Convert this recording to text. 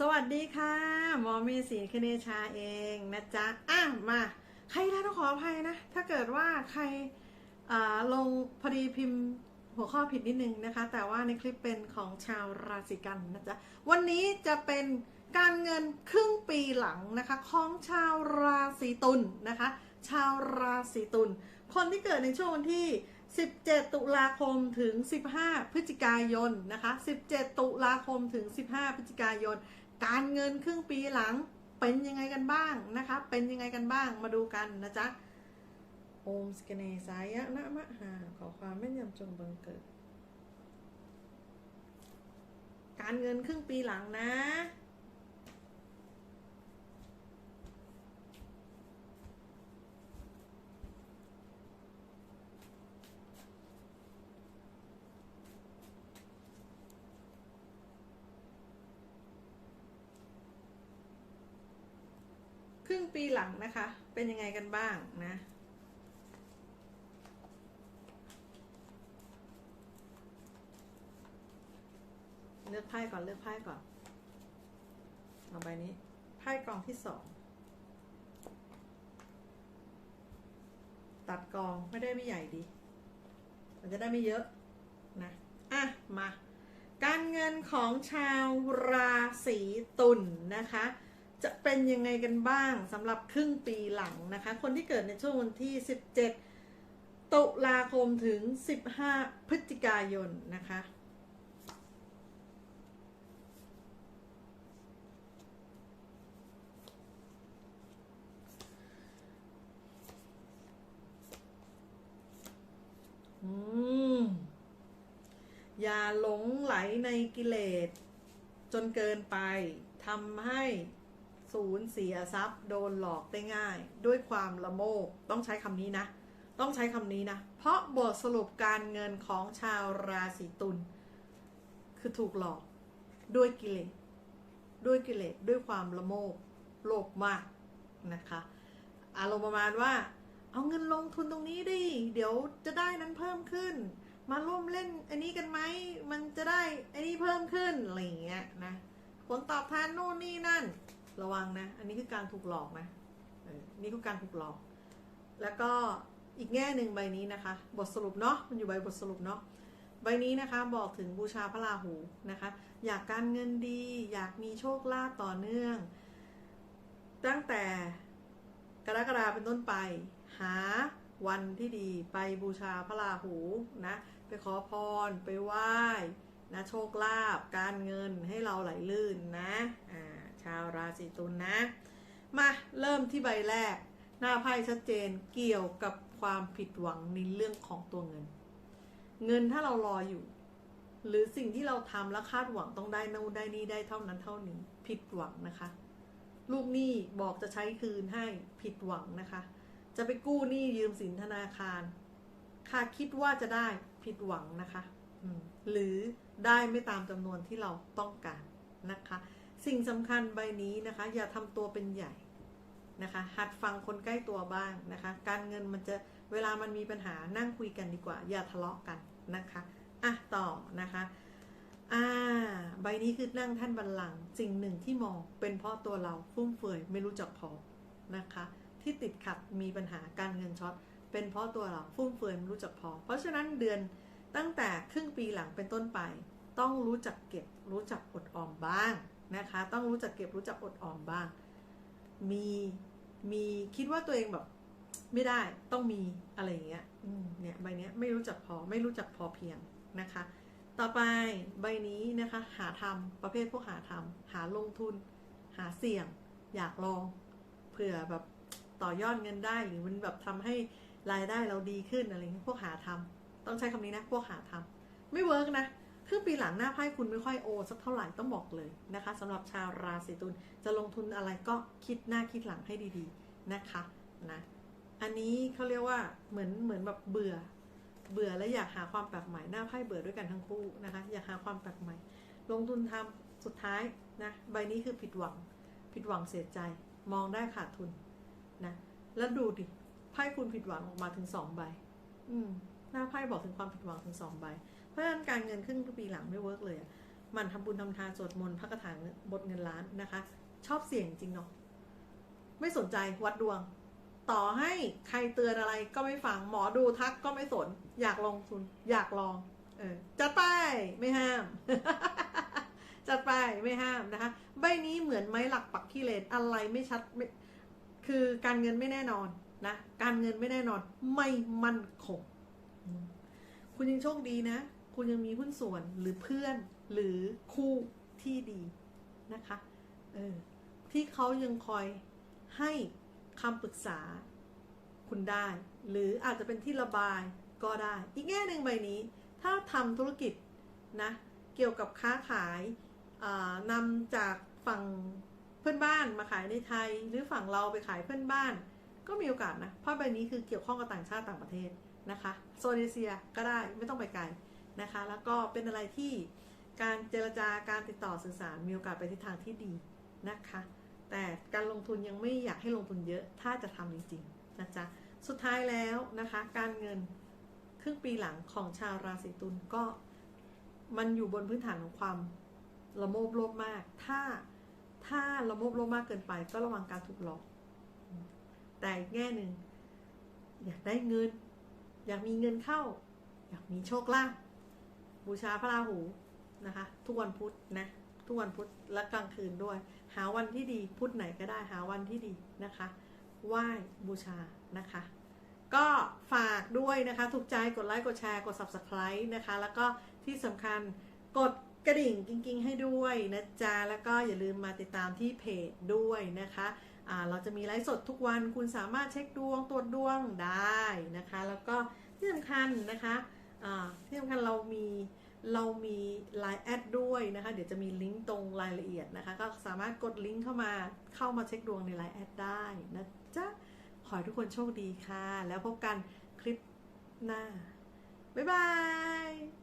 สวัสดีค่ะ หมอเมศีคเนชาเองนะจ๊ะอะมา ใครได้ต้องขออภัยนะ ถ้าเกิดว่าใครลงพอดีพิมพ์หัวข้อผิดนิดนึงนะคะ แต่ว่าในคลิปเป็นของชาวราศีกันนะจ๊ะ วันนี้จะเป็นการเงินครึ่งปีหลังนะคะของชาวราศีตุลนะคะ ชาวราศีตุล คนที่เกิดในช่วงวันที่ 17 ตุลาคมถึง 15 พฤศจิกายนนะคะ 17 ตุลาคมถึง 15 พฤศจิกายน การเงินครึ่งปีหลังเป็นยังไงกันบ้างนะคะ เป็นยังไงกันบ้างมาดูกันนะจ๊ะโอมสกเนสายะนะมะหาขอความแม่นยำจงบังเกิด การเงินครึ่งปีหลังนะ รึ่งปีหลังนะคะ เป็นยังไงกันบ้างนะ เลือกไพ่ก่อนเลือกไพ่ก่อนเอาใบนี้ไพ่กองที่สองตัดกองไม่ได้ไม่ใหญ่ดี มันจะได้ไม่เยอะนะอะมา การเงินของชาวราศีตุลนะคะ จะเป็นยังไงกันบ้างสำหรับครึ่งปีหลังนะคะ คนที่เกิดในช่วงวันที่ 17 ตุลาคมถึง 15 พฤศจิกายนนะคะอย่าหลงไหลในกิเลส จนเกินไปทำให้ สูญเสียทรัพย์โดนหลอกได้ง่าย ด้วยความละโมบต้องใช้คำนี้นะ ต้องใช้คำนี้นะ เพราะบทสรุปการเงินของชาวราศีตุลคือถูกหลอกด้วยกิเลสด้วยกิเลสด้วยความละโมบโลภมากนะคะ อารมณ์ประมาณว่า เอาเงินลงทุนตรงนี้ดิ เดี๋ยวจะได้นั้นเพิ่มขึ้น มาร่วมเล่นอันนี้กันไหม มันจะได้อันนี้เพิ่มขึ้นอะไรอย่างเงี้ยนะ ผลตอบแทนนู่นนี่นั่น ระวังนะ อันนี้คือการถูกหลอกนะนี่คือการถูกหลอก แล้วก็อีกแง่หนึ่งใบนี้นะคะ บทสรุปเนาะมันอยู่ใบบทสรุปเนาะใบนี้นะคะบอกถึงบูชาพระราหูนะคะ อยากการเงินดี อยากมีโชคลาภต่อเนื่อง ตั้งแต่กรกฎาเป็นต้นไป หาวันที่ดีไปบูชาพระราหูนะไปขอพรไปไหว้นะโชคลาภการเงินให้เราไหลลื่นนะอ่า ชาวราศีตุลนะ มาเริ่มที่ใบแรก หน้าไพ่ชัดเจนเกี่ยวกับความผิดหวังในเรื่องของตัวเงิน เงินถ้าเรารออยู่ หรือสิ่งที่เราทำแล้วคาดหวังต้องได้นู่นได้นี่ได้เท่านั้นเท่านี้ ผิดหวังนะคะลูกหนี้บอกจะใช้คืนให้ผิดหวังนะคะ จะไปกู้หนี้ยืมสินธนาคารคาดคิดว่าจะได้ผิดหวังนะคะหรือได้ไม่ตามจำนวนที่เราต้องการนะคะ สิ่งสำคัญใบนี้นะคะ อย่าทำตัวเป็นใหญ่นะคะ หัดฟังคนใกล้ตัวบ้างนะคะ การเงินมันจะเวลามันมีปัญหานั่งคุยกันดีกว่า อย่าทะเลาะกันนะคะอะต่อนะคะอ่าใบนี้คือนั่งท่านบัลลังก์สิ่งหนึ่งที่มองเป็นเพราะตัวเราฟุ่มเฟือยไม่รู้จักพอนะคะ ที่ติดขัดมีปัญหาการเงินช็อตเป็นเพราะตัวเราฟุ่มเฟือยไม่รู้จักพอ เพราะฉะนั้นเดือนตั้งแต่ครึ่งปีหลังเป็นต้นไป ต้องรู้จักเก็บรู้จักอดออมบ้าง นะคะ ต้องรู้จักเก็บรู้จักอดออมบ้าง มีมีคิดว่าตัวเองแบบ ไม่ได้ต้องมีอะไรอย่างเงี้ยเนี่ยใบเนี้ยไม่รู้จักพอไม่รู้จักพอเพียงนะคะ ต่อไปใบนี้นะคะ หาทำประเภทพวกหาทำหาลงทุน หาเสี่ยง อยากลองเผื่อแบบต่อยอดเงินได้หรือมันแบบทำให้รายได้เราดีขึ้นอะไรเงี้ยพวกหาทำต้องใช้คำนี้นะ พวกหาทำไม่เวิร์กนะ ครึ่งปีหลังหน้าไพ่คุณไม่ค่อยโอสักเท่าไหร่ต้องบอกเลยนะคะสำหรับชาวราศีตุลจะลงทุนอะไรก็คิดหน้าคิดหลังให้ดีๆนะคะนะอันนี้เขาเรียกว่าเหมือนเหมือนแบบเบื่อ เบื่อและอยากหาความแปลกใหม่หน้าไพ่เบื่อด้วยกันทั้งคู่นะคะ อยากหาความแปลกใหม่ ลงทุนทำสุดท้ายนะใบนี้คือผิดหวัง ผิดหวังเสียใจ มองได้ขาดทุนนะแล้วดูดิไพ่คุณผิดหวังออกมาถึงสองใบ อืมหน้าไพ่บอกถึงความผิดหวังถึงสองใบ เพราะฉะนั้นการเงินครึ่งปีหลังไม่เวิร์กเลยมันทำบุญทำทานสวดมนต์พระคาถาบทเงินล้านนะคะ ชอบเสี่ยงจริงเนาะไม่สนใจวัดดวง ต่อให้ใครเตือนอะไรก็ไม่ฟังหมอดูทักก็ไม่สน อยากลงทุนอยากลอง เออจัดไปไม่ห้ามจัดไปไม่ห้ามนะคะ ใบนี้เหมือนไม้หลักปักขี้เลนอะไรไม่ชัดไม่คือการเงินไม่แน่นอนนะการเงินไม่แน่นอนไม่มั่นคงอืมคุณยังโชคดีนะ คุณยังมีหุ้นส่วนหรือเพื่อนหรือคู่ที่ดีนะคะเออที่เขายังคอยให้คำปรึกษาคุณได้ หรืออาจจะเป็นที่ระบายก็ได้ อีกแง่หนึ่งใบนี้ ถ้าทำธุรกิจนะเกี่ยวกับค้าขายนำจากฝั่งเพื่อนบ้านมาขายในไทย หรือฝั่งเราไปขายเพื่อนบ้าน ก็มีโอกาสนะเพราะใบนี้คือเกี่ยวข้องกับต่างชาติต่างประเทศนะคะโซนเอเชียก็ได้ไม่ต้องไปไกล นะคะ แล้วก็เป็นอะไรที่การเจรจาการติดต่อสื่อสารมีโอกาสไปทิศทางที่ดีนะคะ แต่การลงทุนยังไม่อยากให้ลงทุนเยอะถ้าจะทำจริงๆนะจ๊ะสุดท้ายแล้วนะคะ การเงินครึ่งปีหลังของชาวราศีตุลก็มันอยู่บนพื้นฐานของความละโมบโลภมาก ถ้าถ้าละโมบโลภมากเกินไป ก็ระวังการถูกหลอก แต่อีกแง่หนึ่งอยากได้เงิน อยากมีเงินเข้า อยากมีโชคลาภ บูชาพระราหูนะคะ ทุกวันพุธนะทุกวันพุธและกลางคืนด้วย หาวันที่ดีพุธไหนก็ได้หาวันที่ดีนะคะไหว้บูชานะคะ ก็ฝากด้วยนะคะ ถูกใจกดไลค์กดแชร์กด subscribe นะคะ แล้วก็ที่สำคัญกดกระดิ่งกิ้งๆให้ด้วยนะจ๊ะแล้วก็อย่าลืมมาติดตามที่เพจด้วยนะคะเราจะมีไลฟ์สดทุกวันคุณสามารถเช็คดวงตรวจดวงได้นะคะ แล้วก็ที่สำคัญนะคะ ที่สำคัญเรามีเรามี Line แอดด้วยนะคะ เดี๋ยวจะมีลิงก์ตรงรายละเอียดนะคะ ก็สามารถกดลิงก์เข้ามาเข้ามาเช็คดวงใน Line แอดได้นะจ๊ะ ขอให้ทุกคนโชคดีค่ะ แล้วพบกันคลิปหน้า บ๊ายบาย